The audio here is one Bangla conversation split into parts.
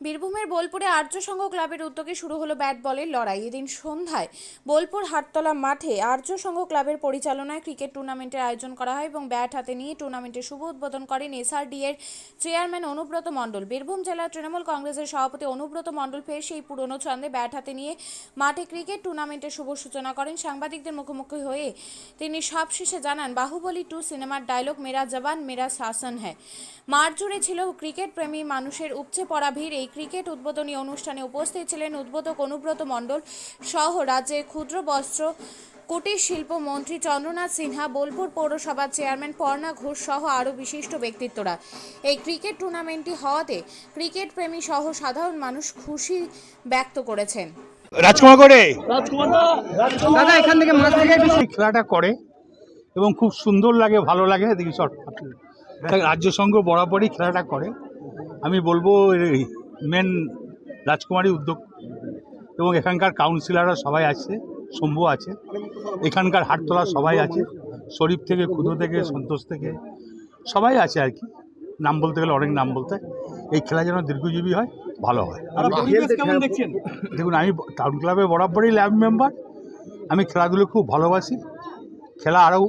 বীরভূমের বোলপুরে আর্য সংঘ ক্লাবের উদ্যোগে শুরু হলো ব্যাট বলের লড়াই। এদিন সন্ধ্যায় বোলপুর হাটতলা মাঠে আর্য সংঘ ক্লাবের পরিচালনায় ক্রিকেট টুর্নামেন্টের আয়োজন করা হয় এবং ব্যাট হাতে নিয়ে টুর্নামেন্টের শুভ উদ্বোধন করেন এসআরডি এর চেয়ারম্যান অনুব্রত মণ্ডল। বীরভূম জেলা তৃণমূল কংগ্রেসের সভাপতি অনুব্রত মণ্ডল ফের সেই পুরনো ছন্দে ব্যাট হাতে নিয়ে মাঠে ক্রিকেট টুর্নামেন্টের শুভ সূচনা করেন। সাংবাদিকদের মুখোমুখি হয়ে তিনি সবশেষে জানান, বাহুবলী টু সিনেমার ডায়লগ, মেরা জবান মেরা শাসন হ্যায়। মাঠ জুড়ে ছিল ক্রিকেট প্রেমী মানুষের উপচে পড়া ভিড়। এই ক্রিকেট উদ্বোধনী অনুষ্ঠানে উপস্থিত ছিলেন উদ্বোধক অনুব্রত মণ্ডল সহ রাজ্যের ক্ষুদ্র বস্ত্র কুটির শিল্প মন্ত্রী চন্দ্রনাথ সিনহা বোলপুর পৌরসভার চেয়ারম্যান পর্ণা ঘোষ সহ আরও বিশিষ্ট ব্যক্তিত্বরা। এই ক্রিকেট টুর্নামেন্টটি হওয়াতে ক্রিকেট প্রেমী সহ সাধারণ মানুষ খুশি ব্যক্ত করেছেন। রাজকুমার করে দাদা এখান থেকে মাছ থেকে খেলাটা করে এবং খুব সুন্দর লাগে ভালো লাগে। দেখি শর্ট রাজ্য সংঘ বরাবরই খেলাটা করে। আমি বলব মেন রাজকুমারী উদ্যোগ এবং এখানকার কাউন্সিলররা সবাই আছে শম্ভু আছে এখানকার হাটতলা সবাই আছে শরীফ থেকে ক্ষুদ্র থেকে সন্তোষ থেকে সবাই আছে আর কি। নাম বলতে গেলে অনেক নাম বলতে এই খেলা যেন দীর্ঘজীবী হয় ভালো হয়। দেখুন আমি টাউন ক্লাবে বরাবরই ল্যাব মেম্বার আমি খেলাধুলো খুব ভালোবাসি। খেলা আরও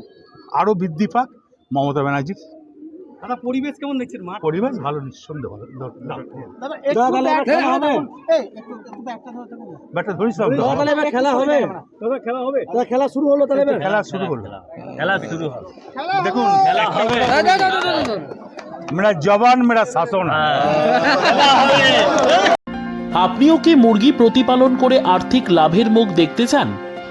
আরও বৃদ্ধি পাক। মমতা ব্যানার্জির দাদা পরিবেশ কেমন দেখছেন? মাঠ? পরিবেশ ভালো নিঃসন্দেহ ভালো। ব্যাটটা ধরিস তাহলে এবার খেলা হবে। দাদা খেলা হবে? দাদা খেলা শুরু হলো তাহলে এবার। খেলা শুরু করল দেখুন মেরা জবান মেরা শাসন। আপনিও কি মুরগি প্রতিপালন করে আর্থিক লাভের মুখ দেখতে চান?